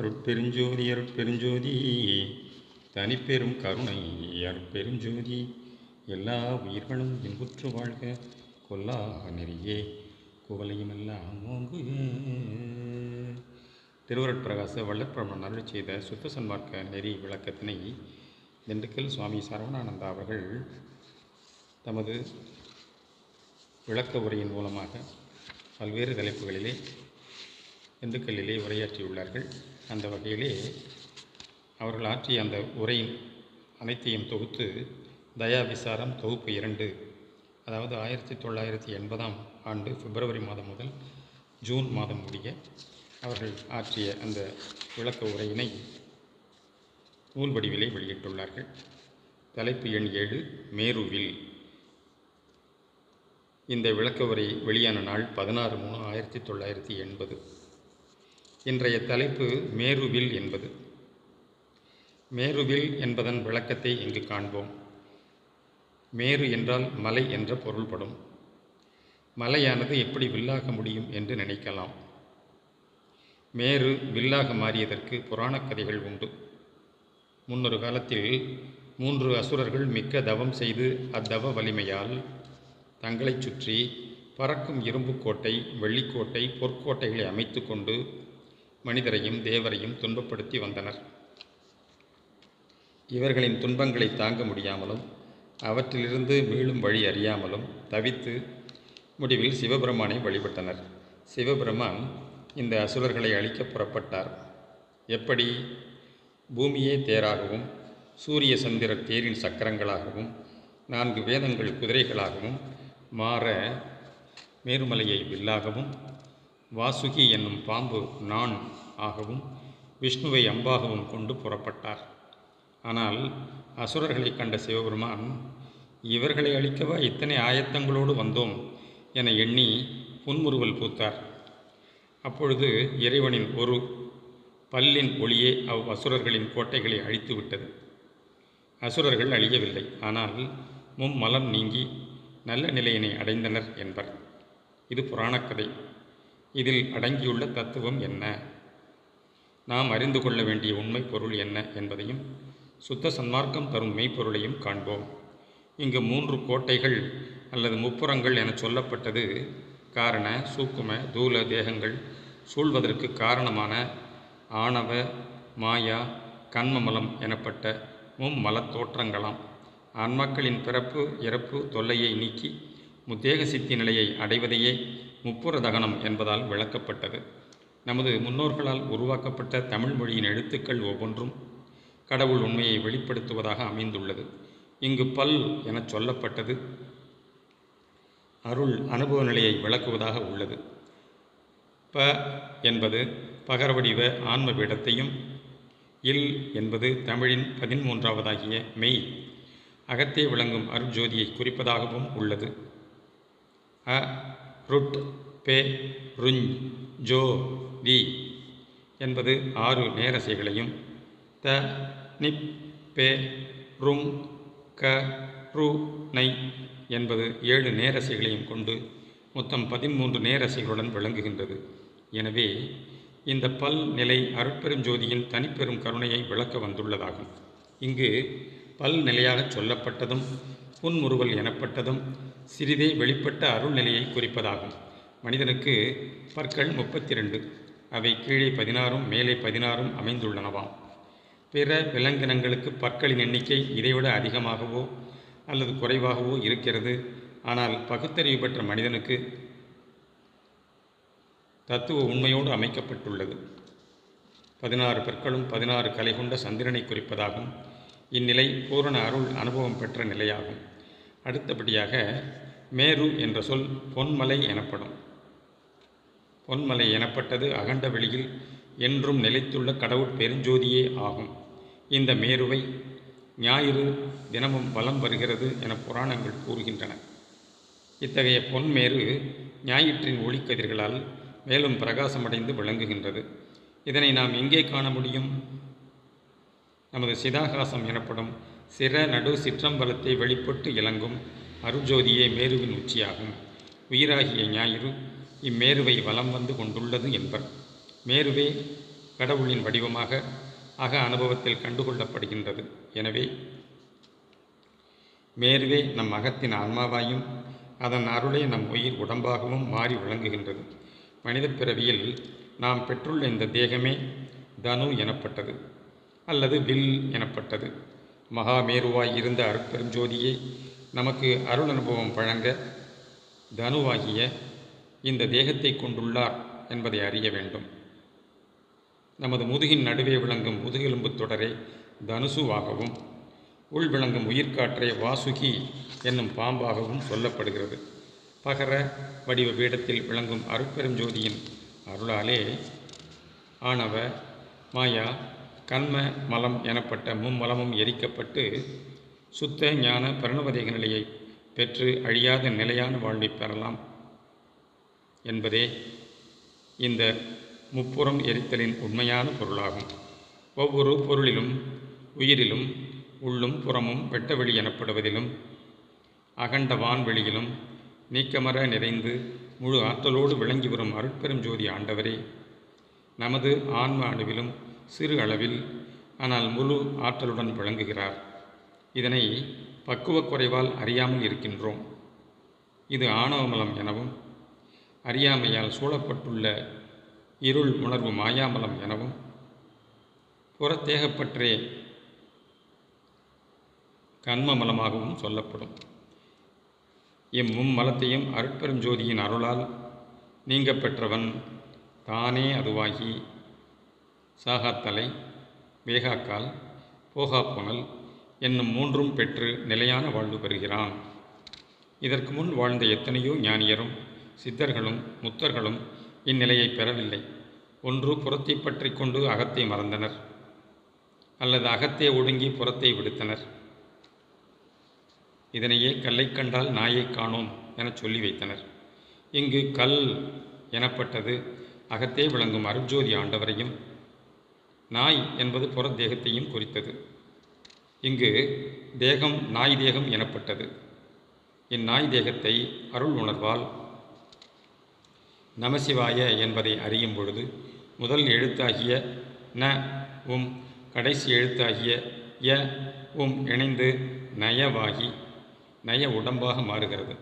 அருட்பெருஞ்சோதி அருட்பெருஞ்சோதி தனிப்பெரும் கருணை அருட்பெருஞ்சோதி எல்லா உயிர்களும் இன்புற்று வாழ்க கொல்லா நெறியே குவலையுமெல்லாம் ஓங்குக திருவருட்பிரகாச வல்லப்பிரமன் அருள் செய்த சுத்த சன்மார்க்க நெறி விளக்கத்தினை திண்டுக்கல் சுவாமி சரவணானந்தா அவர்கள் தமது விளக்க உரையின் மூலமாக பல்வேறு தலைப்புகளிலே திண்டுக்கல்லிலே உரையாற்றியுள்ளார்கள். அந்த வகையிலே அவர்கள் ஆற்றிய அந்த உரையின் அனைத்தையும் தொகுத்து தயா விசாரம் தொகுப்பு இரண்டு அதாவது ஆயிரத்தி தொள்ளாயிரத்தி எண்பதாம் ஆண்டு பிப்ரவரி மாதம் முதல் ஜூன் மாதம் முடிய அவர்கள் ஆற்றிய அந்த விளக்க உரையினை நூல் வடிவிலே வெளியிட்டுள்ளார்கள். தலைப்பு எண் ஏழு மேருவில். இந்த விளக்க உரை வெளியான நாள் பதினாறு மூணு ஆயிரத்தி தொள்ளாயிரத்தி எண்பது. இன்றைய தலைப்பு மேருவில் என்பது. மேருவில் என்பதன் விளக்கத்தை இங்கு காண்போம். மேரு என்றால் மலை என்ற பொருள்படும். மலையானது எப்படி வில்லாக முடியும் என்று நினைக்கலாம். மேரு வில்லாக மாறியதற்கு புராணக் கதைகள் உண்டு. முன்னொரு காலத்தில் மூன்று அசுரர்கள் மிக்க தவம் செய்து அத்தவ வலிமையால் தங்களைச் சுற்றி பறக்கும் இரும்புக்கோட்டை வெள்ளிக்கோட்டை பொற்கோட்டைகளை அமைத்து கொண்டு மனிதரையும் தேவரையும் துன்பப்படுத்தி வந்தனர். இவர்களின் துன்பங்களை தாங்க முடியாமலும் அவற்றிலிருந்து மீளும் வழி அறியாமலும் தவித்து முடிவில் சிவபெருமானை வழிபட்டனர். சிவபெருமான் இந்த அசுரர்களை அழிக்க புறப்பட்டார். எப்படி? பூமியே தேராகவும் சூரிய சந்திரர் தேரின் சக்கரங்களாகவும் நான்கு வேதங்கள் குதிரைகளாகவும் மாற மேருமலையை வில்லாகவும் வாசுகி என்னும் பாம்பு நான் ஆகவும் விஷ்ணுவை அம்பாகவும் கொண்டு புறப்பட்டார். ஆனால் அசுரர்களை கண்ட சிவபெருமான் இவர்களை அழிக்கவா இத்தனை ஆயத்தங்களோடு வந்தோம்? என எண்ணி புன்முறுவல் பூத்தார். அப்பொழுது இறைவனின் ஒரு பல்லின் ஒளியே அவ் அசுரர்களின் கோட்டைகளை அழித்துவிட்டது அசுரர்கள் அழியவில்லை ஆனால் மும்மலம் நீங்கி நல்ல நிலையினை அடைந்தனர் என்பர். இது புராணக்கதை. இதில் அடங்கியுள்ள தத்துவம் என்ன? நாம் அறிந்து கொள்ள வேண்டிய உண்மை பொருள் என்ன என்பதையும் சுத்த சன்மார்க்கம் தரும் மெய்ப்பொருளையும் காண்போம். இங்கு மூன்று கோட்டைகள் அல்லது முப்புறங்கள் என சொல்லப்பட்டது. காரண சூக்கும தூல தேகங்கள் சூழ்வதற்கு காரணமான ஆணவ மாயா கண்மமலம் எனப்பட்ட மும்மலத் தோற்றங்களாம். ஆன்மாக்களின் பிறப்பு இறப்பு தொல்லையை நீக்கி முத்தேக சித்தி நிலையை அடைவதையே முப்புற தகனம் என்பதால் விளக்கப்பட்டது. நமது முன்னோர்களால் உருவாக்கப்பட்ட தமிழ் மொழியின் எழுத்துக்கள் ஒவ்வொன்றும் கடவுள் உண்மையை வெளிப்படுத்துவதாக அமைந்துள்ளது. இங்கு பல் எனச் சொல்லப்பட்டது. அருள் அனுபவ நிலையை விளக்குவதாக உள்ளது. ப என்பது பகரவடிவ ஆன்ம பீடத்தையும் இல் என்பது தமிழின் பதிமூன்றாவதாகிய மெய். அகத்தே விளங்கும் அருட்ஜோதியை குறிப்பதாகவும் உள்ளது. அ ருட் பே ருஞ் ஜோ வி என்பது ஆறு நேரசைகளையும் த நிப் பே ரும் க ரு நை என்பது ஏழு நேரசைகளையும் கொண்டு மொத்தம் பதிமூன்று நேரசைகளுடன் விளங்குகின்றது. எனவே இந்த பல் நிலை அருட்பெருஞ்சோதியின் தனிப்பெரும் கருணையை விளக்க வந்துள்ளதாகும். இங்கு பல் நிலையாக சொல்லப்பட்டதும் புன்முறுவல் எனப்பட்டதும் சிறிதே வெளிப்பட்ட அருள்நிலையை குறிப்பதாகும். மனிதனுக்கு பற்கள் முப்பத்தி ரெண்டு அவை கீழே பதினாறும் மேலே பதினாறும் அமைந்துள்ளனவாம் பிற விலங்கினங்களுக்கு பற்களின் எண்ணிக்கை இதைவிட அதிகமாகவோ அல்லது குறைவாகவோ இருக்கிறது. ஆனால் பகுத்தறிவு பெற்ற மனிதனுக்கு தத்துவ உண்மையோடு அமைக்கப்பட்டுள்ளது. பதினாறு பற்களும் பதினாறு கலை கொண்ட சந்திரனை குறிப்பதாகும். இந்நிலை பூரண அருள் அனுபவம் பெற்ற நிலையாகும். அடுத்தபடியாக மேரு என்ற சொல் பொன்மலை எனப்படும். பொன்மலை எனப்பட்டது அகண்ட வெளியில் என்றும் நிலைத்துள்ள கடவுள் பெருஞ்சோதியே ஆகும். இந்த மேருவை ஞாயிறு தினமும் வலம் வருகிறது என புராணங்கள் கூறுகின்றன. இத்தகைய பொன்மேரு ஞாயிற்றின் ஒளிக்கதிர்களால் மேலும் பிரகாசமடைந்து விளங்குகின்றது. இதனை நாம் எங்கே காண முடியும்? நமது சிதாகாசம் எனப்படும் சிற நடு சிற்றம்பலத்தை வெளிப்பட்டு இலங்கும் அருஜோதியே மேருவின் உச்சியாகும். உயிராகிய ஞாயிறு இம்மேருவை வலம் வந்து கொண்டுள்ளது என்பர். மேருவே கடவுளின் வடிவமாக அக அனுபவத்தில் கண்டுகொள்ளப்படுகின்றது. எனவே மேருவே நம் அகத்தின் ஆன்மாவாயும் அதன் அருளே நம் உயிர் உடம்பாகவும் மாறி விளங்குகின்றது. மனிதப் பிறவியில் நாம் பெற்றுள்ள இந்த தேகமே தனு எனப்பட்டது அல்லது வில் எனப்பட்டது. மகாமேருவாய் இருந்த அருட்பெருஞ்சோதியே நமக்கு அருள் அனுபவம் வழங்க தனுவாகிய இந்த தேகத்தை கொண்டுள்ளார் என்பதை அறிய வேண்டும். நமது முதுகின் நடுவே விளங்கும் முதுகெலும்பு தொடரை தனுசுவாகவும் உள் விளங்கும் உயிர்காற்றை வாசுகி என்னும் பாம்பாகவும் சொல்லப்படுகிறது. பகர வடிவ பீடத்தில் விளங்கும் அருட்பெருஞ்சோதியின் அருளாலே ஆணவ மாயா கண்ம மலம் எனப்பட்ட மும்மலமும் எரிக்கப்பட்டு சுத்த ஞான பரிணவதேக நிலையை பெற்று அழியாத நிலையான வாழ்வை பெறலாம் என்பதே இந்த முப்புறம் எரித்தலின் உண்மையான பொருளாகும். ஒவ்வொரு பொருளிலும் உயிரிலும் உள்ளும் புறமும் வெட்டவெளி எனப்படுவதிலும் அகண்ட வான்வெளியிலும் நீக்கமர நிறைந்து முழு ஆற்றலோடு விளங்கி வரும் அருட்பெரும் ஜோதி ஆண்டவரே நமது ஆன்ம அணுவிலும் சிறு அளவில் ஆனால் முழு ஆற்றலுடன் விளங்குகிறார். இதனை பக்குவக் குறைவால் அறியாமல் இருக்கின்றோம். இது ஆணவமலம் எனவும் அறியாமையால் சூழப்பட்டுள்ள இருள் உணர்வு மாயாமலம் எனவும் புறத்தேகப்பற்றே கண்மமலமாகவும் சொல்லப்படும். இம்மும்மலத்தையும் அருட்பெருஞ்சோதியின் அருளால் நீங்க பெற்றவன் தானே அதுவாகி சாகாத்தலை வேகாக்கால் போகாப்புணல் என்னும் மூன்றும் பெற்று நிலையான வாழ்வு பெறுகிறான். இதற்கு முன் வாழ்ந்த எத்தனையோ ஞானியரும் சித்தர்களும் முத்தர்களும் இந்நிலையை பெறவில்லை. ஒன்று புறத்தை பற்றி கொண்டு அகத்தை மறந்தனர். அல்லது அகத்தே ஒடுங்கி புறத்தை விடுத்தனர். இதனையே கல்லை கண்டால் நாயை காணோம் எனச் சொல்லி வைத்தனர். இங்கு கல் எனப்பட்டது அகத்தே விளங்கும் அருட்ஜோதி ஆண்டவரையும் நாய் என்பது புறத்தேகத்தையும் குறித்தது. இங்கு தேகம் நாய் தேகம் எனப்பட்டது. இந்நாய் தேகத்தை அருள் உணர்வால் நமசிவாய என்பதை அறியும் பொழுது முதல் எழுத்தாகிய ந உம் கடைசி எழுத்தாகிய ய உம் இணைந்து நயவாகி நய உடம்பாக மாறுகிறது.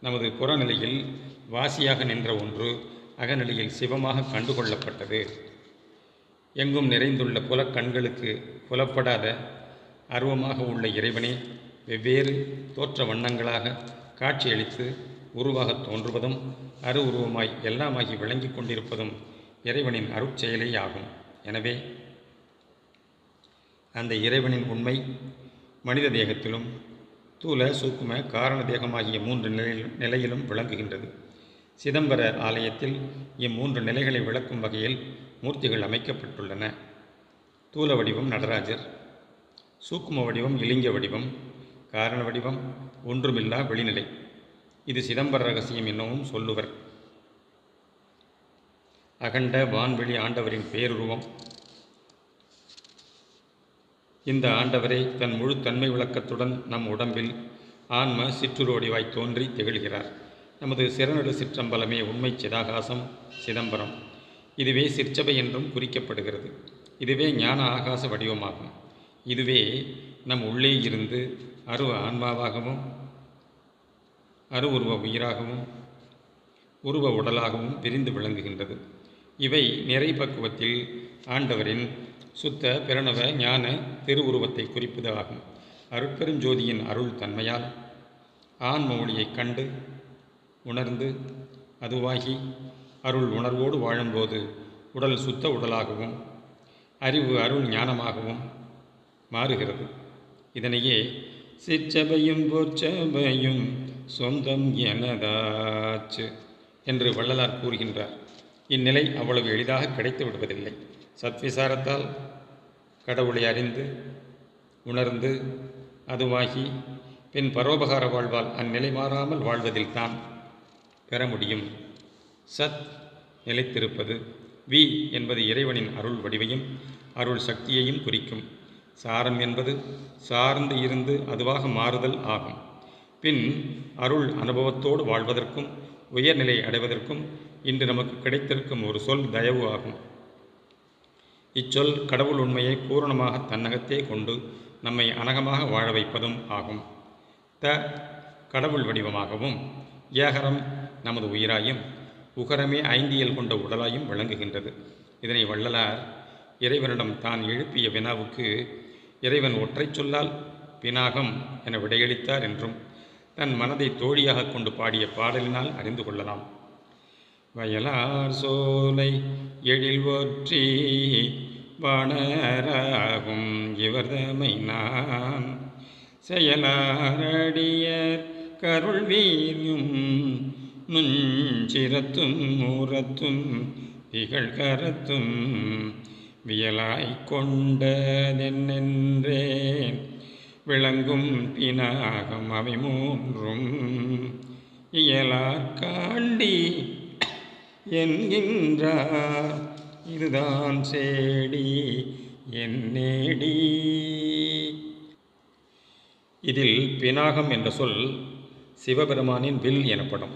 நமது புறநிலையில் வாசியாக நின்ற ஒன்று அகநிலையில் சிவமாக கண்டுகொள்ளப்பட்டது. எங்கும் நிறைந்துள்ள புலக் கண்களுக்கு புலப்படாத அருவமாக உள்ள இறைவனே வெவ்வேறு தோற்ற வண்ணங்களாக காட்சியளித்து உருவாக தோன்றுவதும் அரு உருவமாய் எல்லாமாகி விளங்கி கொண்டிருப்பதும் இறைவனின் அருட்செயலே ஆகும் எனவே அந்த இறைவனின் உண்மை மனித தேகத்திலும் தூல சூக்கும காரண தேகமாகிய மூன்று நிலையில் நிலையிலும் விளங்குகின்றது. சிதம்பர ஆலயத்தில் இம்மூன்று நிலைகளை விளக்கும் வகையில் மூர்த்திகள் அமைக்கப்பட்டுள்ளன. தூல வடிவம் நடராஜர் சூக்கும வடிவம் இலிங்க வடிவம் காரண வடிவம் ஒன்றுமில்லா வெளிநிலை. இது சிதம்பர ரகசியம் என்னவும் சொல்லுவர். அகண்ட வான்வெளி ஆண்டவரின் பேருருவம். இந்த ஆண்டவரை தன் முழு தன்மை விளக்கத்துடன் நம் உடம்பில் ஆன்ம சிற்றுருவடிவாய் தோன்றி திகழ்கிறார். நமது சிறநடு சிற்றம்பலமே உண்மை சிதாகாசம் சிதம்பரம். இதுவே சிற்சபை என்றும் குறிக்கப்படுகிறது. இதுவே ஞான ஆகாச வடிவமாகும். இதுவே நம் உள்ளே இருந்து அருவ ஆன்மாவாகவும் அரு உருவ உயிராகவும் உருவ உடலாகவும் விரிந்து விளங்குகின்றது. இவை நிறை பக்குவத்தில் ஆண்டவரின் சுத்த பிரணவ ஞான திருவுருவத்தை குறிப்பது ஆகும். அருட்பெருஞ்சோதியின் அருள் தன்மையால் ஆன்மொழியைக் கண்டு உணர்ந்து அதுவாகி அருள் உணர்வோடு வாழும்போது உடல் சுத்த உடலாகவும் அறிவு அருள் ஞானமாகவும் மாறுகிறது. இதனையே சிற்சபையும் பொற்சபையும் சொந்தம் எனதாச்சு என்று வள்ளலார் கூறுகின்றார். இந்நிலை அவ்வளவு எளிதாக கிடைத்து விடுவதில்லை. சத்விசாரத்தால் கடவுளை அறிந்து உணர்ந்து அதுவாகி பின் பரோபகார வாழ்வால் அந்நிலை மாறாமல் வாழ்வதில் தான் பெற முடியும். சத் நிலைத்திருப்பது வி என்பது இறைவனின் அருள் வடிவையும் அருள் சக்தியையும் குறிக்கும். சாரம் என்பது சார்ந்து இருந்து அதுவாக மாறுதல் ஆகும். பின் அருள் அனுபவத்தோடு வாழ்வதற்கும் உயர்நிலை அடைவதற்கும் இன்று நமக்கு கிடைத்திருக்கும் ஒரு சொல் தயவு ஆகும். இச்சொல் கடவுள் உண்மையை பூரணமாக தன்னகத்தே கொண்டு நம்மை அனகமாக வாழ வைப்பதும் ஆகும். த கடவுள் வடிவமாகவும் ஏகரம் நமது உயிராயும் உகரமே ஐந்தியல் கொண்ட உடலாயும் விளங்குகின்றது. இதனை வள்ளலார் இறைவனிடம் தான் எழுப்பிய வினாவுக்கு இறைவன் ஒற்றைச் சொல்லால் பினாகம் என விடையளித்தார் என்றும் தன் மனதை தோழியாக கொண்டு பாடிய பாடலினால் அறிந்து கொள்ளலாம். வயலார் சோலை எழில் ஒற்றி வாணராகும் இவர்தமை நான். செயலாரடியர் கருள் வீரியும் நுஞ்சிரத்தும் மூரத்தும் திகழ்கரத்தும் வியலாய்க் கொண்டதென்னென்றேன். விளங்கும் பினாகம் அவை மூன்றும் இயலார் காண்டி என்கின்றார் இதுதான் சேடி என்னேடி இதில் பினாகம் என்ற சொல் சிவபெருமானின் வில் எனப்படும்.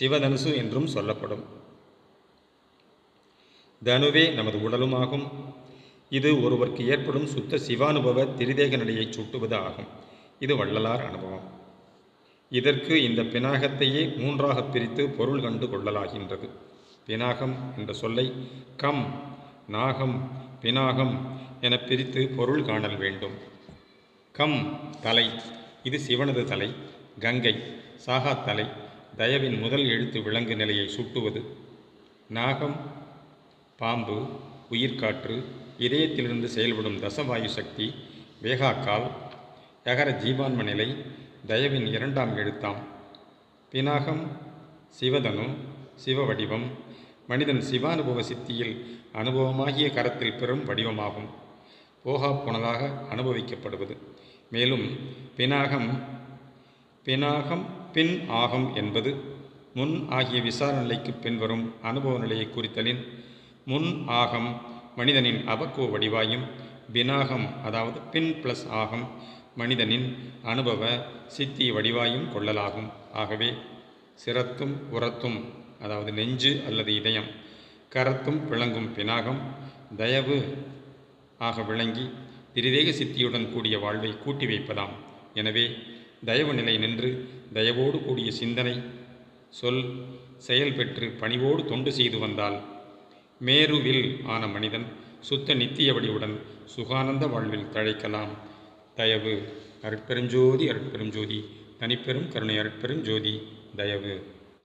சிவதனுசு என்றும் சொல்லப்படும். தனுவே நமது உடலுமாகும். இது ஒருவருக்கு ஏற்படும் சுத்த சிவானுபவ திரிதேக நிலையை சுட்டுவது ஆகும். இது வள்ளலார் அனுபவம். இதற்கு இந்த பினாகத்தையே மூன்றாக பிரித்து பொருள் கண்டு கொள்ளலாகின்றது. பினாகம் என்ற சொல்லை கம் நாகம் பினாகம் என பிரித்து பொருள் காணல் வேண்டும். கம் தலை. இது சிவனது தலை. கங்கை சாகா தலை. தயவின் முதல் எழுத்து விலங்கு நிலையை சுட்டுவது. நாகம் பாம்பு உயிர்காற்று இதயத்திலிருந்து செயல்படும் தசவாயு சக்தி வேகாக்கால் யகர ஜீவான்ம நிலை தயவின் இரண்டாம் எழுத்தாம். பினாகம் சிவதனு சிவ வடிவம் மனிதன் சிவானுபவ சித்தியில் அனுபவமாகிய கரத்தில் பெறும் வடிவமாகும். போகா போனதாக அனுபவிக்கப்படுவது. மேலும் பினாகம் பினாகம் பின் ஆகம் என்பது முன் ஆகிய விசாரணைக்கு பின்வரும் அனுபவ நிலையை குறித்தலின் முன் ஆகம் மனிதனின் அபக்குவ வடிவாயும் பினாகம் அதாவது பின் பிளஸ் ஆகம் மனிதனின் அனுபவ சித்தி வடிவாயும் கொள்ளலாகும். ஆகவே சிரத்தும் உரத்தும் அதாவது நெஞ்சு அல்லது இதயம் கரத்தும் விளங்கும் பினாகம் தயவு ஆக விளங்கி திரிதேக சித்தியுடன் கூடிய வாழ்வை கூட்டி வைப்பதாம். எனவே தயவு நிலை நின்று தயவோடு கூடிய சிந்தனை சொல் செயல் பெற்று பணிவோடு தொண்டு செய்து வந்தால் மேருவில் ஆன மனிதன் சுத்த நித்திய வடிவுடன் சுகானந்த வாழ்வில் தழைக்கலாம். தயவு. அருட்பெருஞ்சோதி அருட்பெருஞ்சோதி. தனிப்பெரும் கருணை அருட்பெருஞ்சோதி. தயவு.